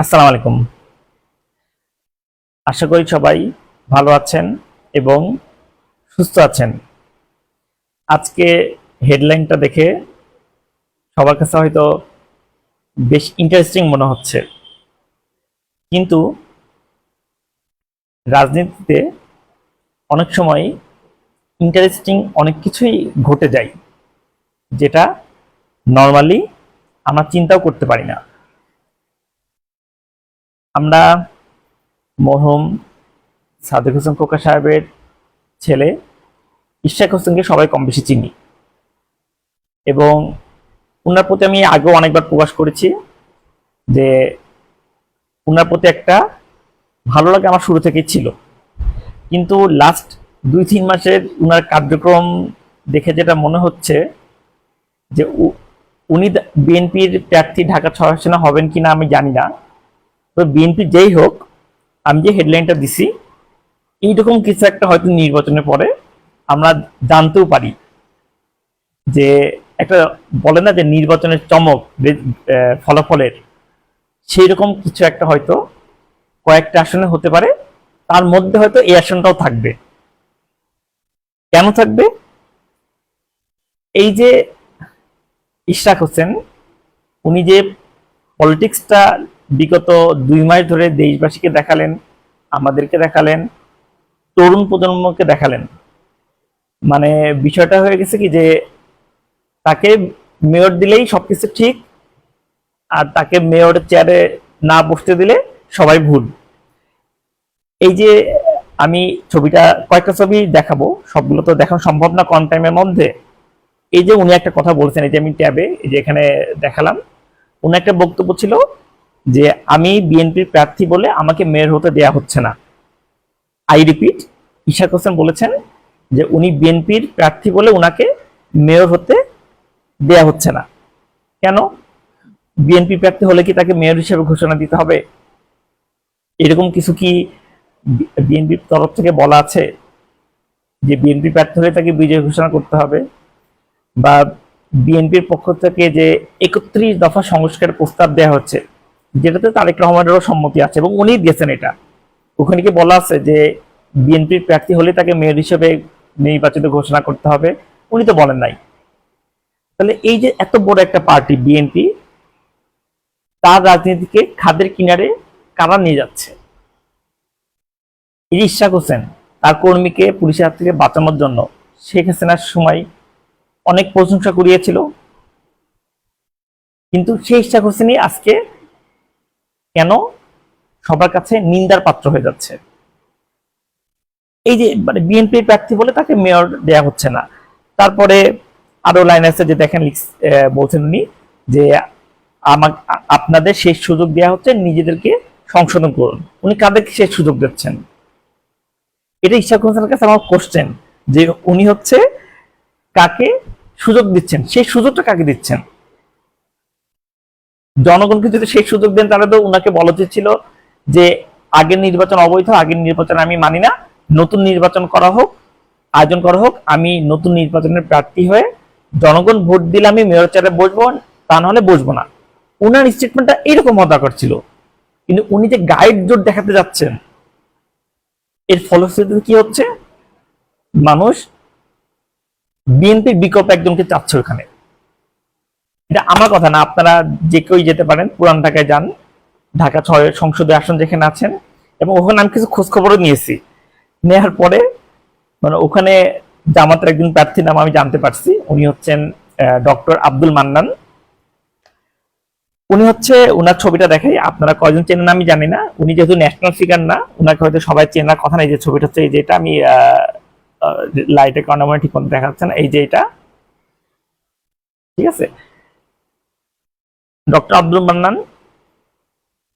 আসসালামু আলাইকুম। আশা করি সবাই ভালো আছেন এবং সুস্থ আছেন। আজকে হেডলাইনটা দেখে সবার কাছে হয়তো বেশ ইন্টারেস্টিং মনে হচ্ছে। কিন্তু রাজনীতিতে অনেক সময় ইন্টারেস্টিং অনেক কিছুই ঘটে যায়, যেটা নর্মালি আমরা চিন্তাও করতে পারি না। আমরা মরহুম সাদেক হোসেন কোকা সাহেবের ছেলে ইশাক হোসেনকে সবাই কম বেশি চিনি। এবং ওনার প্রতি আমি আগেও অনেকবার প্রকাশ করেছি যে ওনার প্রতি একটা ভালো লাগে আমার শুরু থেকেই ছিল। কিন্তু লাস্ট দুই তিন মাসের ওনার কার্যক্রম দেখে যেটা মনে হচ্ছে যে উনি বিএনপির প্রার্থী ঢাকা ছয় হবেন কিনা আমি জানি না। তো বিএনপি যেই হোক, আমি যে হেডলাইনটা দিছি, এইরকম কিছু একটা হয়তো নির্বাচনের পরে আমরা জানতেও পারি যে একটা বলে না যে নির্বাচনের চমক ফলাফলের সেই রকম কিছু একটা হয়তো কয়েকটা আসনে হতে পারে, তার মধ্যে হয়তো এই আসনটাও থাকবে। কেন থাকবে? এই যে ইশরাক হোসেন, উনি যে পলিটিক্সটা বিগত দুই মাস ধরে দেশবাসীকে দেখালেন, আমাদেরকে দেখালেন, তরুণ প্রজন্মকে দেখালেন। মানে বিষয়টা হয়ে গেছে কি যে, তাকে মেয়র দিলেই সবকিছু ঠিক, আর তাকে মেয়রের চেয়ারে না বসতে দিলে সবাই ভুল। এই যে আমি ছবিটা, কয়েকটা ছবি দেখাবো, সবগুলো তো দেখানো সম্ভব না কম টাইমের মধ্যে। এই যে উনি একটা কথা বলছেন, এই যে আমি ট্যাবে, এই যে এখানে দেখালাম, উনি একটা বক্তব্য ছিল যে আমি বিএনপির প্রার্থী বলে আমাকে মেয়র হতে দেয়া হচ্ছে না। আই রিপিট ইশাক হোসেন বলেছেন যে উনি বিএনপির প্রার্থী বলে উনাকে মেয়র হতে দেয়া হচ্ছে না। কেন? বিএনপি প্রার্থী হলে কি তাকে মেয়র হিসেবে ঘোষণা দিতে হবে? এরকম কিছু কি বিএনপির তরফ থেকে বলা আছে যে বিএনপি প্রার্থী হলে তাকে বিজয় ঘোষণা করতে হবে? বা বিএনপির পক্ষ থেকে যে একত্রিশ দফা সংস্কারের প্রস্তাব দেওয়া হচ্ছে যেটাতে তারেক রহমানেরও সম্মতি আছে এবং উনি দিয়েছেন এটা। ওখানে কি বলা আছে যে বিএনপির প্রার্থী হলে তাকে মেয়র হিসেবে নির্বাচিত ঘোষণা করতে হবে? উনি তো বলেন নাই। তাহলে এই যে এত বড় একটা পার্টি বিএনপি, তার রাজনীতিকে খাদের কিনারে কারা নিয়ে যাচ্ছে? এই ইশাক হোসেন, তার কর্মীকে পুলিশের হাত থেকে বাঁচানোর জন্য শেখ হাসিনার সময় অনেক প্রশংসা করিয়েছিল কিন্তু সেই ইশাক হোসেনই আজকে কেন? সবার কাছে নিন্দার পাত্র হয়ে যাচ্ছে। এই যে মানে বিএনপির প্রার্থী বলে তাকে মেয়র দেয়া হচ্ছে না। তারপরে আরও লাইন আছে যে দেখেন বলছেন উনি যে আমাকে আপনাদের শেষ সুযোগ দেওয়া হচ্ছে, নিজেদেরকে সংশোধন করুন। উনি কাদেরকে শেষ সুযোগ দিচ্ছেন? এটা ইশাক হোসেনের কাছে আমার কোশ্চেন যে উনি হচ্ছে কাকে সুযোগ দিচ্ছেন? সেই সুযোগটা কাকে দিচ্ছেন? জনগণকে যদি সেই সুযোগ দেন, তাহলে তো উনাকে বলা উচিত যে আগের নির্বাচন অবৈধ, আগের নির্বাচন আমি মানি না। নতুন নির্বাচন করা হোক, আয়োজন করা হোক, আমি নতুন নির্বাচনের প্রার্থী হয়ে জনগণ ভোট দিলে আমি মেয়র চেয়ারে বসবো, তা নাহলে বসবো না। উনার স্টেটমেন্টটা এরকম হওয়া দরকার ছিল। কিন্তু উনি যে গাইড জোট দেখাতে যাচ্ছেন, এর ফলশ্রুতিতে কি হচ্ছে? মানুষ বিএনপির বিকল্প একজনকে চাচ্ছে ওখানে। এটা আমার কথা না, আপনারা যে কেউই যেতে পারেন, পুরান ঢাকায় যান, ঢাকা ছয় সংসদীয় আসন যেখানে আছেন, এবং ওখানে আমি কিছু খোঁজ খবরও নিয়েছি। নেওয়ার পরে মানে ওখানে জামাতের একজন প্রার্থীর নাম আমি জানতে পারছি, উনি হচ্ছেন ডক্টর আব্দুল মান্নান। উনি হচ্ছে ওনার ছবিটা দেখাই, আপনারা কয়জন চেনেন আমি জানি না, উনি যেহেতু ন্যাশনাল ফিগার না ওনাকে হয়তো সবাই চেনার কথা নাই যে ছবিটা হচ্ছে, এই যেটা আমি লাইটের কারণে আমার ঠিক মতো দেখা যাচ্ছে না, এই যে এটা। ঠিক আছে? ডক্টর আব্দুল মান্নান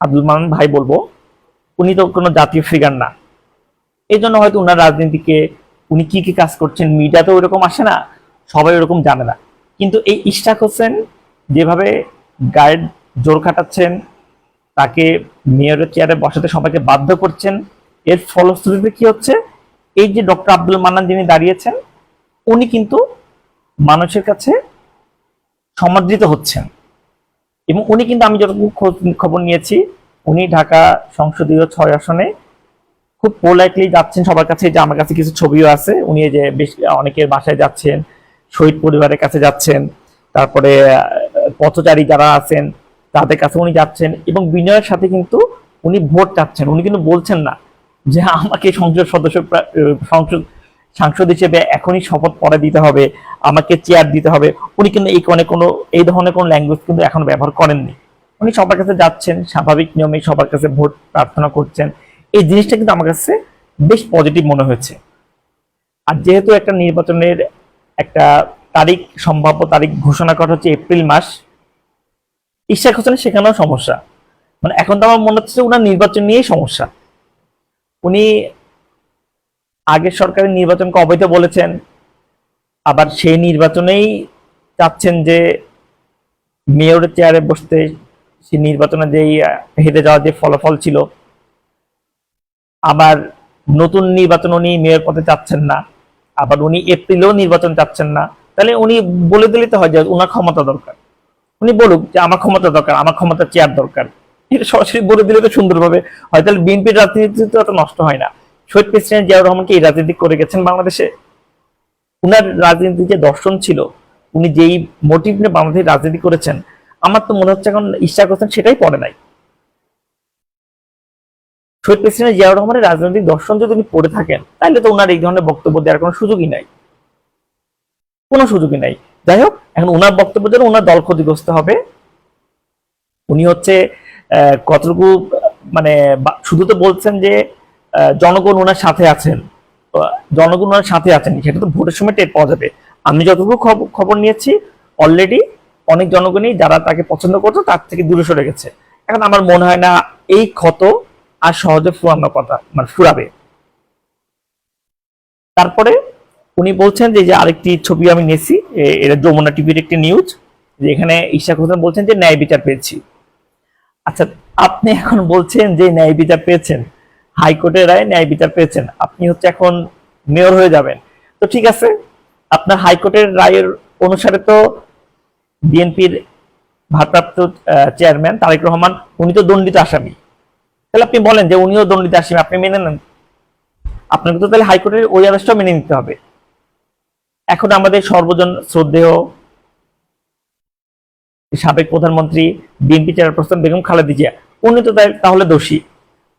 আব্দুল মান্নান ভাই বলব, উনি তো কোনো জাতীয় ফিগার না। এই জন্য হয়তো ওনার রাজনীতিকে উনি কি কি কাজ করছেন মিডিয়া মিডিয়াতে ওইরকম আসে না, সবাই ওরকম জানে না। কিন্তু এই ইশাক হোসেন যেভাবে গাইড জোর খাটাচ্ছেন, তাকে মেয়রের চেয়ারে বসাতে সবাইকে বাধ্য করছেন, এর ফলশ্রুতিতে কি হচ্ছে? এই যে ডক্টর আব্দুল মান্নান যিনি দাঁড়িয়েছেন, উনি কিন্তু মানুষের কাছে সমাদৃত হচ্ছেন। এবং উনি কিন্তু আমি যতটুকু খবর নিয়েছি, উনি ঢাকা সংসদীয় ছয় আসনে খুব পোলাইটলি যাচ্ছেন সবার কাছে যে আমার কাছে কিছু ছবিও আছে। উনি যে বেশ অনেকের বাসায় যাচ্ছেন, শহীদ পরিবারের কাছে যাচ্ছেন, তারপরে পথচারী যারা আছেন, তাদের কাছে উনি যাচ্ছেন এবং বিনয়ের সাথে কিন্তু উনি ভোট চাচ্ছেন। উনি কিন্তু বলছেন না যে আমাকে সংসদ সদস্য সংসদ সাংসদ হিসেবে এখনই শপথ পরে দিতে হবে, আমাকে চেয়ার দিতে হবে। উনি কিন্তু এই কোনে কোনো, এই ধরনের কোনো ল্যাঙ্গুয়েজ কিন্তু এখন ব্যবহার করেননি। উনি সবার কাছে যাচ্ছেন, স্বাভাবিক নিয়মে সবার কাছে ভোট প্রার্থনা করছেন। এই জিনিসটা কিন্তু আমার কাছে বেশ পজিটিভ মনে হয়েছে। আর যেহেতু একটা নির্বাচনের একটা তারিখ, সম্ভাব্য তারিখ ঘোষণা করা হচ্ছে এপ্রিল মাস, ইশাক হোসেনের সেখানেও সমস্যা। মানে এখন তো আমার মনে হচ্ছে ওনার নির্বাচন নিয়েই সমস্যা। উনি আগের সরকারের নির্বাচনকে অবৈধ বলেছেন, আবার সেই নির্বাচনেই চাচ্ছেন যে মেয়রের চেয়ারে বসতে সেই নির্বাচনে যেই হেরে যাওয়ার যে ফলাফল ছিল, আবার নতুন নির্বাচন উনি মেয়র পদে চাচ্ছেন না, আবার উনি এপ্রিলেও নির্বাচন চাচ্ছেন না, তাহলে উনি বলে দিলে তো হয় যে ওনার ক্ষমতা দরকার। উনি বলুক যে আমার ক্ষমতা দরকার, আমার ক্ষমতা চেয়ার দরকার। এটা সরাসরি বলে দিলে তো সুন্দরভাবে হয়, তাহলে বিএনপির রাজনীতি তো এত নষ্ট হয় না। শহীদ প্রেসিডেন্ট জিয়াউর রহমানকে এই রাজনীতি করে গেছেন বাংলাদেশে। উনার রাজনীতি যে দর্শন ছিল, উনি যেই মোটিভ নিয়ে বাংলাদেশে রাজনীতি করেছেন, আমার তো মনে হচ্ছে এখন ইশাক হোসেন সেটাই পড়ে নাই। শহীদ প্রেসিডেন্ট জিয়াউর রহমানের রাজনৈতিক দর্শন যদি উনি পড়ে থাকেন, তাহলে তো ওনার এই ধরনের বক্তব্য দেওয়ার কোনো সুযোগই নাই। কোনো সুযোগই নাই। যাই হোক, এখন ওনার বক্তব্য জন্য ওনার দল ক্ষতিগ্রস্ত হবে। উনি হচ্ছে কতটুকু মানে শুধু তো বলছেন যে জনগণ ওনার সাথে আছেন। জনগণ ওনার সাথে আছেন, সেটা তো ভোটের সময় টের পাওয়া যাবে। আমি যতটুকু খব- খবর নিয়েছি অলরেডি অনেক জনগণই যারা তাকে পছন্দ করতো, তার থেকে দূরে সরে গেছে। এখন আমার মনে হয় না এই ক্ষত আর সহজে ফুরানোর কথা মানে ফুরাবে। তারপরে উনি বলছেন যে আরেকটি ছবি আমি নিয়েছি এটা যমুনা টিভির একটি নিউজ যে এখানে ইশাক হোসেন বলছেন যে, ন্যায় বিচার পেয়েছি। আচ্ছা আপনি এখন বলছেন যে, ন্যায় বিচার পেয়েছেন? হাইকোর্টের রায় ন্যায় বিচার পেয়েছেন। আপনি হচ্ছে এখন মেয়র হয়ে যাবেন। তো ঠিক আছে, আপনার হাইকোর্টের রায়ের অনুসারে তো বিএনপির ভারপ্রাপ্ত চেয়ারম্যান তারেক রহমান, উনি তো দণ্ডিত আসামি। তাহলে আপনি বলেন যে উনিও দণ্ডিত আসামি, আপনি মেনে নেন। আপনাকে তো তাহলে হাইকোর্টের ওই আদেশটা মেনে নিতে হবে। এখন আমাদের সর্বজন শ্রদ্ধেয় সাবেক প্রধানমন্ত্রী, বিএনপি চেয়ারপারসন বেগম খালেদা জিয়া, উনি তো তাহলে দোষী।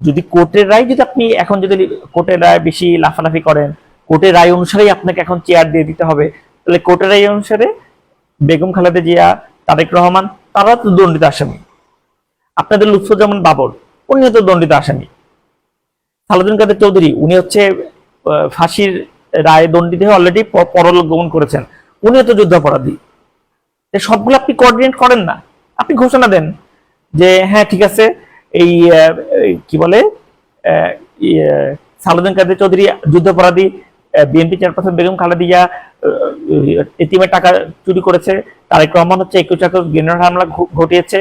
যদি কোর্টের রায় যদি আপনি এখন যদি কোর্টের রায় বেশি লাফালাফি করেন, কোর্টের রায় অনুসারেই আপনাকে এখন চেয়ার দিয়ে দিতে হবে। তাহলে কোর্টের রায় অনুসারে বেগম খালেদা জিয়া, তারেক রহমান, তারা তো দণ্ডিত আসামি। আপনাদের লুৎফুজ্জামান বাবর উনি তো দণ্ডিত আসামি। সালাউদ্দিন কাদের চৌধুরী, উনি হচ্ছে ফাঁসির রায়ে দণ্ডিত হয়ে অলরেডি পরলোক গমন করেছেন। উনিও তো যুদ্ধাপরাধী। সবগুলো আপনি কোঅর্ডিনেট করেন না। আপনি ঘোষণা দেন যে হ্যাঁ ঠিক আছে এই কি বলে আহ, সালাউদ্দিন কাদের চৌধুরী যুদ্ধাপরাধী বিএনপি চেয়ারপারসন বেগম খালেদিয়া এটিএমের টাকা চুরি করেছে। তারেক রহমান হচ্ছে একুশ একুশ গ্রেনেড হামলা ঘটিয়েছে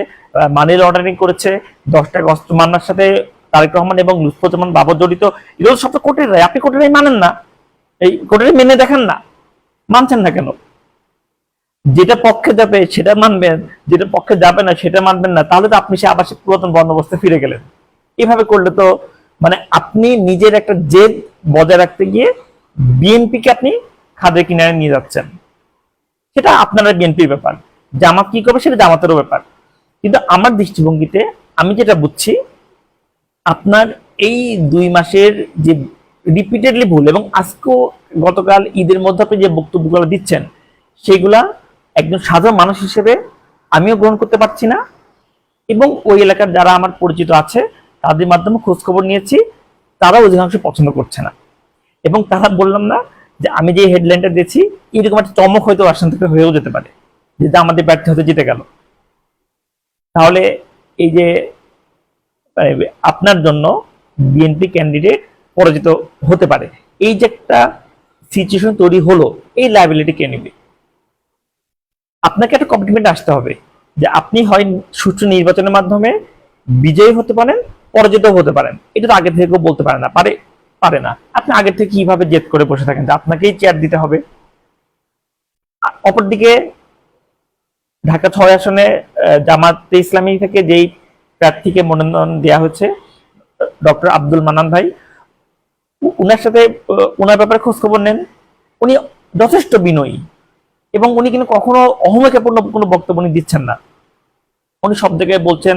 মানি লন্ডারিং করেছে দশ টাকা অস্ত্র মামলার সাথে তারেক রহমান এবং লুৎফুজ্জামান বাবর জড়িত। এগুলো সব তো কোর্টের রায়। আপনি কোর্টের রায় মানেন না। এই কোর্টের মেনে দেখেন না। মানছেন না কেন? যেটা পক্ষে যাবে সেটা মানবেন, যেটা পক্ষে যাবে না সেটা মানবেন না, তাহলে তো আপনি সে আবার পুরাতন বন্দোবস্তে ফিরে গেলেন। এভাবে করলে তো মানে আপনি নিজের একটা জেদ বজায় রাখতে গিয়ে বিএনপিকে আপনি খাদের কিনারে নিয়ে যাচ্ছেন। সেটা আপনারা বিএনপির ব্যাপার, জামাত কি করবে সেটা জামাতেরও ব্যাপার। কিন্তু আমার দৃষ্টিভঙ্গিতে আমি যেটা বুঝছি, আপনার এই দুই মাসের যে রিপিটেডলি ভুল এবং আজকেও গতকাল ঈদের মধ্যে আপনি যে বক্তব্যগুলো দিচ্ছেন, সেগুলা একজন সাধারণ মানুষ হিসেবে আমিও গ্রহণ করতে পারছি না। এবং ওই এলাকার যারা আমার পরিচিত আছে, তাদের মাধ্যমে খোঁজ খবর নিয়েছি তারা অধিকাংশ পছন্দ করছে না। এবং তারা বললাম না যে আমি যে হেডলাইনটা দিয়েছি, এরকম একটা চমক হয়তো আসন থেকে হয়েও যেতে পারে যেটা আমাদের ব্যর্থ হতে জিতে গেল। তাহলে এই যে আপনার জন্য বিএনপি ক্যান্ডিডেট পরাজিত হতে পারে, এই যে একটা সিচুয়েশন তৈরি হলো, এই লাইবিলিটি কে নেবে। আপনাকে একটা কমিটমেন্ট আসতে হবে যে আপনি হয় সুষ্ঠু নির্বাচনের মাধ্যমে বিজয়ী হতে পারেন পরাজিত হতে পারেন। এটা তো আগে থেকেও বলতে পারে না, পারে পারে না। আপনি আগে থেকে কীভাবে জেদ করে বসে থাকেন? যে আপনাকেই চেয়ার দিতে হবে। অপরদিকে ঢাকা ছয় আসনে জামাতে ইসলামী থেকে যেই প্রার্থীকে মনোনয়ন দেওয়া হচ্ছে, ডক্টর আব্দুল মানান ভাই উনার সাথে উনার ব্যাপারে খোঁজ খবর নেন। উনি যথেষ্ট বিনয়ী। এবং উনি কিন্তু কখনো অহমিকাপূর্ণ কোনো বক্তব্য উনি দিচ্ছেন না। উনি সব জায়গায় বলছেন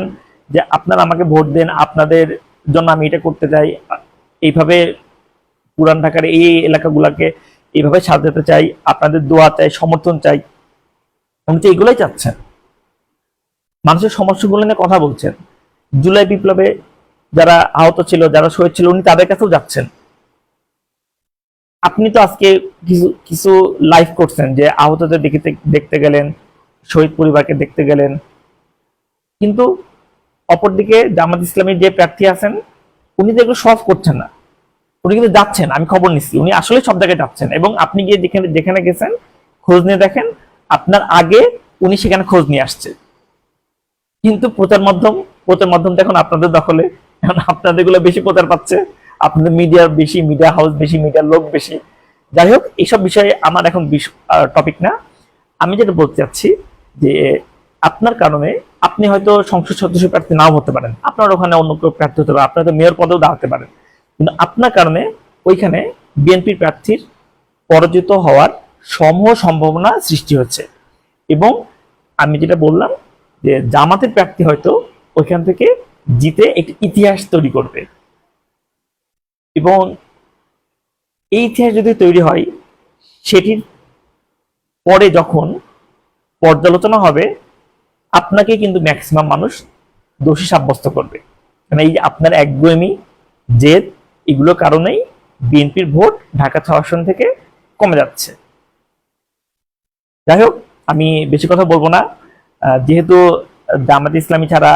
যে, আপনারা আমাকে ভোট দেন, আপনাদের জন্য আমি এটা করতে চাই। এইভাবে পুরান ঢাকার এই এলাকাগুলোকে এইভাবে সাজাতে চাই, আপনাদের দোয়া চাই, সমর্থন চাই। উনি তো এগুলোই চাচ্ছেন। মানুষের সমস্যাগুলো নিয়ে কথা বলছেন। জুলাই বিপ্লবে যারা আহত ছিল, যারা শহীদ ছিল, উনি তাদের কাছেও যাচ্ছেন। আপনি তো আজকে কিছু কিছু লাইভ করছেন যে আহতদের দেখতে দেখতে গেলেন, শহীদ পরিবারকে দেখতে গেলেন। কিন্তু অপরদিকে জামাত ইসলামের যে প্রার্থী আছেন, উনি তো এগুলো সলভ করছেন না। উনি কিন্তু যাচ্ছেন, আমি খবর নিচ্ছি। উনি আসলে সব জায়গায় যাচ্ছেন এবং আপনি গিয়ে যেখানে যেখানে গেছেন, খোঁজ নিয়ে দেখেন, আপনার আগে উনি সেখানে খোঁজ নিয়ে আসছে। কিন্তু প্রচার মাধ্যম প্রচার মাধ্যম তো এখন আপনাদের দখলে, এখন আপনাদেরগুলো বেশি প্রচার পাচ্ছে। আপনাদের মিডিয়ার বেশি মিডিয়া হাউস বেশি মিডিয়ার লোক বেশি। যাই হোক এইসব বিষয়ে আমার এখন টপিক না। আমি যেটা বলতে চাচ্ছি যে, আপনার কারণে আপনি হয়তো সংসদ সদস্য প্রার্থী নাও হতে পারেন। আপনার ওখানে অন্য কেউ প্রার্থী হতে পারে, আপনার তো মেয়র পদেও দাঁড়াতে পারেন। কিন্তু আপনার কারণে ওইখানে বিএনপির প্রার্থীর পরাজিত হওয়ার সমূহ সম্ভাবনা সৃষ্টি হচ্ছে। এবং আমি যেটা বললাম যে, জামাতের প্রার্থী হয়তো ওইখান থেকে জিতে একটি ইতিহাস তৈরি করবে। এবং এই ইতিহাস যদি তৈরি হয়, সেটির পরে যখন পর্যালোচনা হবে, আপনাকে কিন্তু ম্যাক্সিমাম মানুষ দোষী সাব্যস্ত করবে। মানে এই আপনার একগুয়েমি জেদ এগুলোর কারণেই বিএনপির ভোট ঢাকা ছয় আসন থেকে কমে যাচ্ছে। যাই হোক, আমি বেশি কথা বলব না। যেহেতু জামাত ইসলামী ছাড়া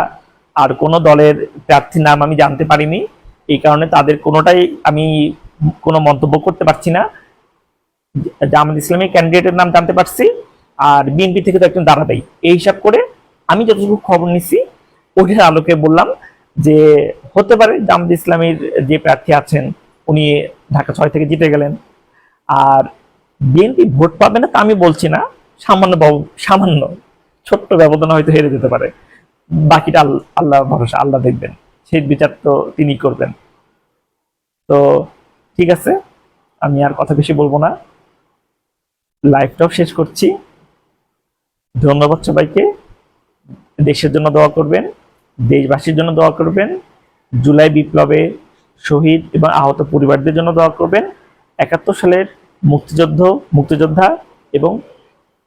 আর কোনো দলের প্রার্থীর নাম আমি জানতে পারিনি এই কারণে তাদের কোনোটাই আমি কোনো মন্তব্য করতে পারছি না। জামাত ইসলামী ক্যান্ডিডেটের নাম জানতে পারছি আর বিএনপি থেকে তো একজন দাঁড়াবেই। এই হিসাব করে আমি যতটুকু খবর নিচ্ছি ওইটার আলোকে বললাম যে হতে পারে জামাত ইসলামীর যে প্রার্থী আছেন, উনি ঢাকা ছয় থেকে জিতে গেলেন। আর বিএনপি ভোট পাবে না তা আমি বলছি না, সামান্য সামান্য, ছোট্ট ব্যবধান হয়তো হেরে যেতে পারে। বাকিটা আল- আল্লাহ ভরসা, আল্লাহ দেখবেন। সেই বিচার তো তিনি করবেন। তো ঠিক আছে, আমি আর কথা বেশি বলব না। লাইভটাও শেষ করছি। ধন্যবাদ সবাইকে। দেশের জন্য দোয়া করবেন, দেশবাসীর জন্য দোয়া করবেন, জুলাই বিপ্লবে শহীদ এবং আহত পরিবারদের জন্য দোয়া করবেন, একাত্তর সালের মুক্তিযুদ্ধ, মুক্তিযোদ্ধা এবং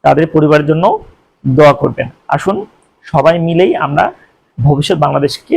তাদের পরিবারের জন্য দোয়া করবেন। আসুন সবাই মিলেই আমরা ভবিষ্যৎ বাংলাদেশকে